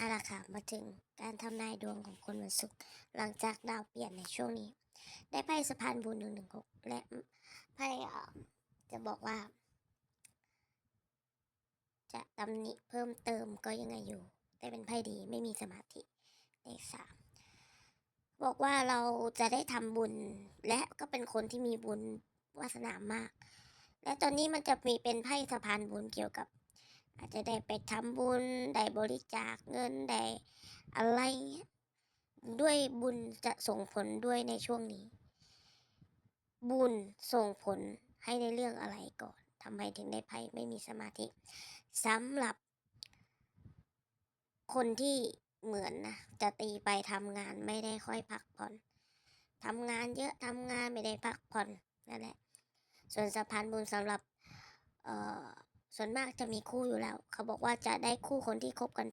เอาละค่ะมาถึงการทำนายดวงของคนวันศุกร์หลังจากดาวเปลี่ยนในช่วงนี้ ได้ไพ่สะพานบุญหนึ่งหนึ่งหกและไพ่จะบอกว่า จะตำหนิเพิ่มเติมก็ยังไงอยู่ แต่เป็นไพ่ดีไม่มีสมาธิเลขสามบอกว่าเราจะได้ทำบุญและก็เป็นคนที่มีบุญวาสนามาก และตอนนี้มันจะมีเป็นไพ่สะพานบุญเกี่ยวกับ อาจจะได้ไปทำบุญ ได้บริจาคเงิน ได้อะไรเงี้ยด้วยบุญจะส่งผลด้วยในช่วงนี้ บุญส่งผลให้ในเรื่องอะไรก่อนทำไมถึงได้ไพ่ไม่มีสมาธิสำหรับ คนที่เหมือนนะจะตีไปทำงานไม่ได้ค่อยพักผ่อนทำงานเยอะทำงานไม่ได้พักผ่อนนั่นแหละส่วนสะพานบุญสำหรับ เอ่อ ส่วนมากจะมีคู่อยู่แล้ว เขาบอกว่าจะได้คู่คนที่คบกัน